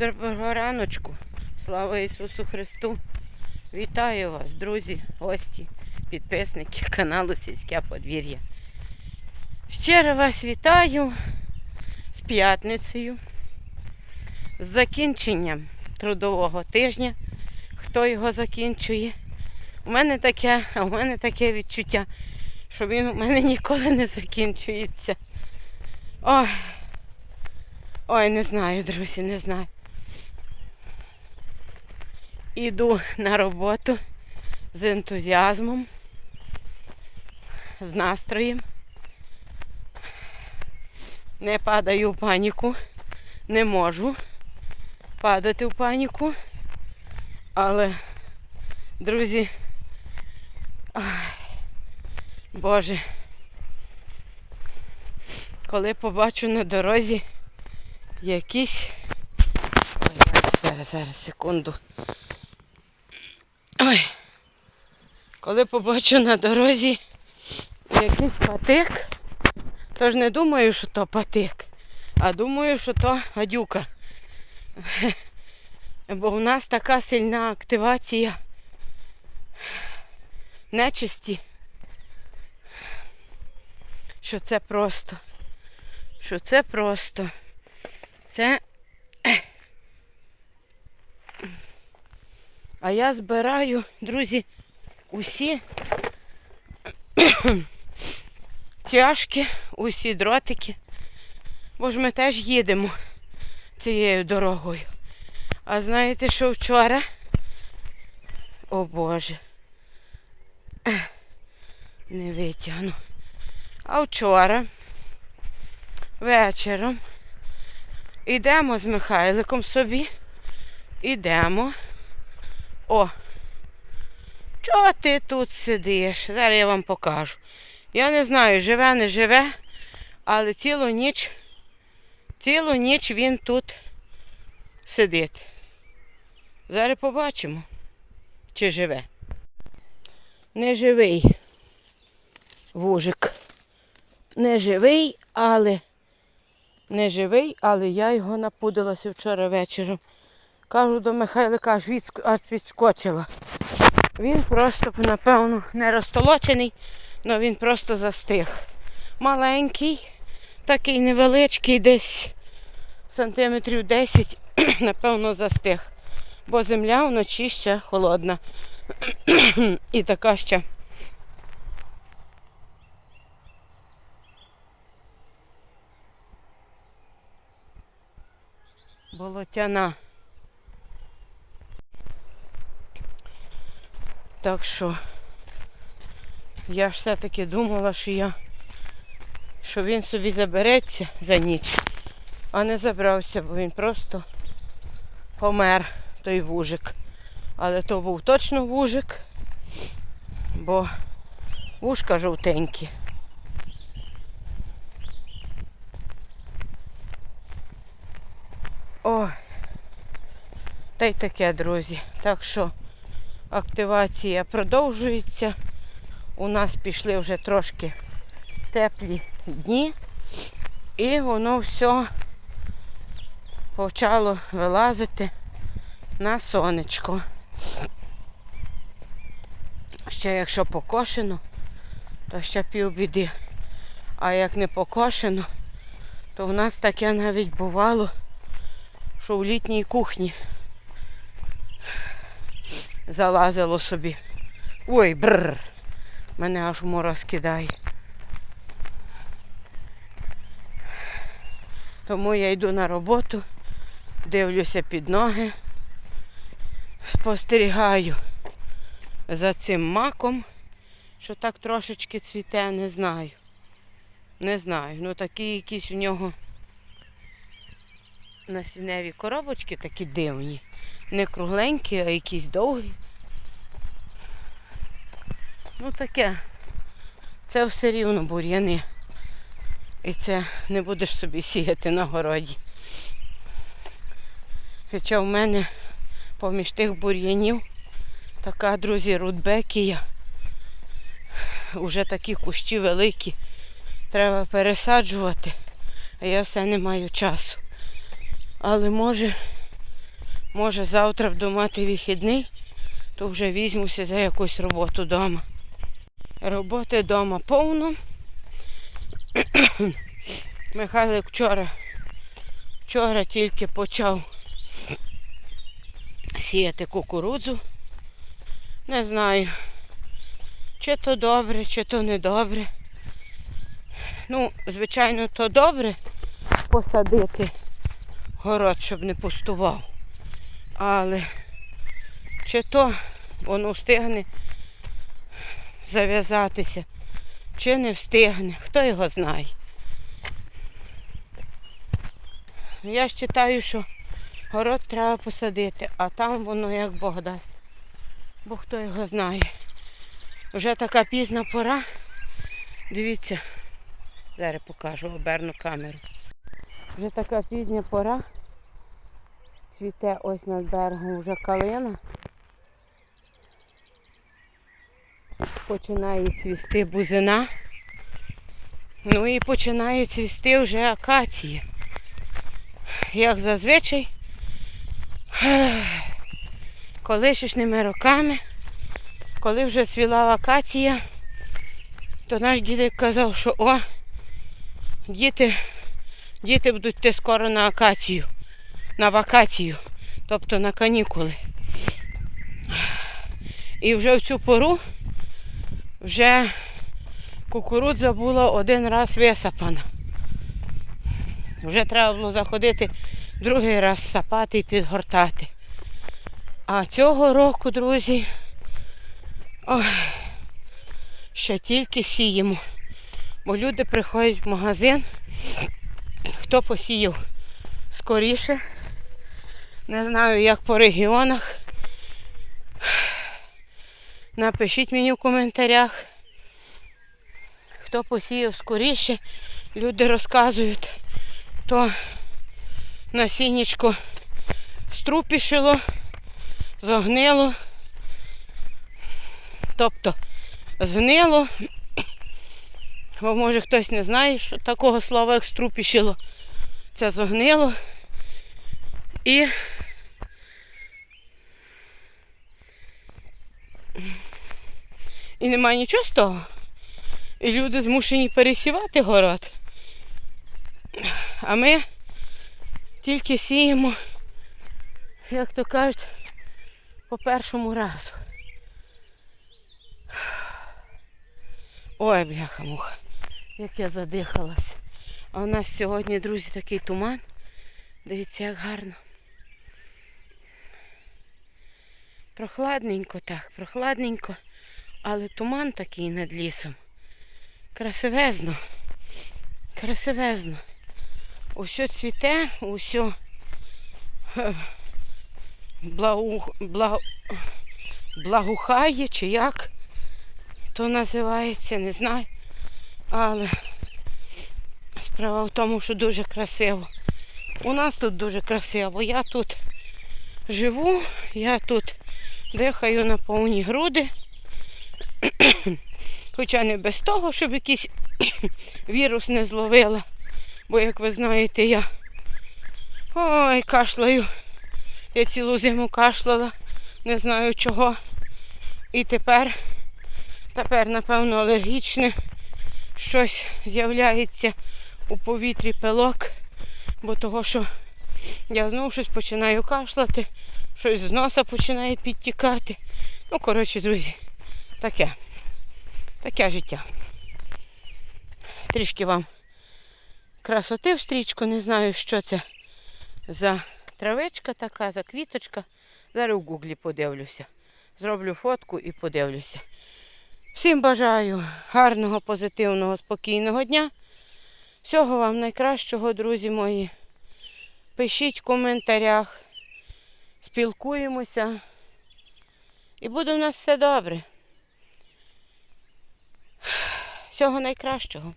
Доброго раночку. Слава Ісусу Христу. Вітаю вас, друзі, гості, підписники каналу Сільське подвір'я. Щиро вас вітаю з п'ятницею, з закінченням трудового тижня. Хто його закінчує? У мене таке, у мене таке відчуття, що він у мене ніколи не закінчується. Ой, ой, не знаю, друзі, не знаю. Іду на роботу з ентузіазмом, з настроєм. Не падаю в паніку, не можу падати в паніку. Але, друзі, Боже, коли побачу на дорозі якісь. Ой, зараз, зараз, секунду. Ой. Коли побачу на дорозі якийсь патик, то ж не думаю, що то патик, а думаю, що то гадюка. Бо в нас така сильна активація нечисті, що це просто. Що це просто. Це. А я збираю, друзі, усі тяжкі, усі дротики. Бо ж ми теж їдемо цією дорогою. А знаєте, що вчора? О Боже. Не витягну. А вчора вечором йдемо з Михайликом собі. Ідемо. О! Чого ти тут сидиш? Зараз я вам покажу. Я не знаю, живе, не живе, але цілу ніч, цілу ніч він тут сидить. Зараз побачимо, чи живе. Не живий вужик. Не живий, але не живий, але я його напудилася вчора вечором. Кажу до відск... аж відскочила. Він просто, напевно, не розтолочений, але він просто застиг. Маленький, такий невеличкий, десь сантиметрів 10, напевно, застиг. Бо земля вночі ще холодна. І така ще. Болотяна. Так що я ж все-таки думала, що я що він собі забереться за ніч, а не забрався, бо він просто помер той вужик. Але то був точно вужик, бо вушка жовтенькі. Ой, та й таке, друзі. Так що активація продовжується. У нас пішли вже трошки теплі дні. І воно все почало вилазити на сонечко. Ще якщо покошено, то ще півбіди. А як не покошено, то в нас таке навіть бувало, що в літній кухні залазило собі. Ой, бррр. Мене аж мороз кидає. Тому я йду на роботу, дивлюся під ноги, спостерігаю за цим маком, що так трошечки цвіте, не знаю. Не знаю. Ну такі якісь у нього насінневі коробочки такі дивні. Не кругленькі, а якісь довгі. Ну таке. Це все рівно бур'яни. І це не будеш собі сіяти на городі. Хоча в мене поміж тих бур'янів така, друзі, рудбекія. Уже такі кущі великі. Треба пересаджувати, а я все не маю часу. Але може Може завтра буду мати вихідний, то вже візьмуся за якусь роботу вдома. Роботи вдома повно. Михайлик вчора, вчора тільки почав сіяти кукурудзу. Не знаю, чи то добре, чи то не добре. Ну, звичайно, то добре посадити город, щоб не пустував. Але чи то воно встигне зав'язатися, чи не встигне, хто його знає. Я ж що город треба посадити, а там воно як Бог дасть. Бо хто його знає. Вже така пізна пора. Дивіться, зараз покажу, оберну камеру. Вже така пізня пора. Цвіте ось над берегом вже калина. Починає цвісти бузина. Ну і починає цвісти вже акація. Як зазвичай, колишечними роками, коли вже цвіла акація, то наш дідик казав, що о, діти, діти будуть йти скоро на акацію, на вакацію, тобто на канікули. І вже в цю пору вже кукурудза була один раз висапана. Вже треба було заходити другий раз сапати і підгортати. А цього року, друзі, ой, ще тільки сіємо. Бо люди приходять в магазин, хто посіяв скоріше. Не знаю, як по регіонах. Напишіть мені в коментарях, хто посіяв скоріше. Люди розказують, то насіннячко струпішило, зогнило, тобто згнило. Бо може хтось не знає, що такого слова, як струпішило. Це зогнило. І І немає нічого з того. І люди змушені пересівати город. А ми тільки сіємо, як то кажуть, по першому разу. Ой, бляха-муха, як я задихалась. А у нас сьогодні, друзі, такий туман. Дивіться, як гарно. Прохладненько так, прохладненько, але туман такий над лісом. Красивезно. Красивезно. Усьо цвіте, усьо е, благу, благу, благухає, чи як то називається, не знаю. Але справа в тому, що дуже красиво. У нас тут дуже красиво. Я тут живу, я тут дихаю на повні груди. Хоча не без того, щоб якийсь вірус не зловила. Бо, як ви знаєте, я ой, кашлаю. Я цілу зиму кашляла, не знаю чого. І тепер, тепер, напевно, алергічне щось з'являється у повітрі пилок, бо того, що я знову щось починаю кашляти, щось з носа починає підтікати. Ну, коротше, друзі, таке. Таке життя. Трішки вам красоти в стрічку. Не знаю, що це за травичка така, за квіточка. Зараз в гуглі подивлюся. Зроблю фотку і подивлюся. Всім бажаю гарного, позитивного, спокійного дня. Всього вам найкращого, друзі мої. Пишіть в коментарях, спілкуємося. І буде в нас все добре. Всього найкращого.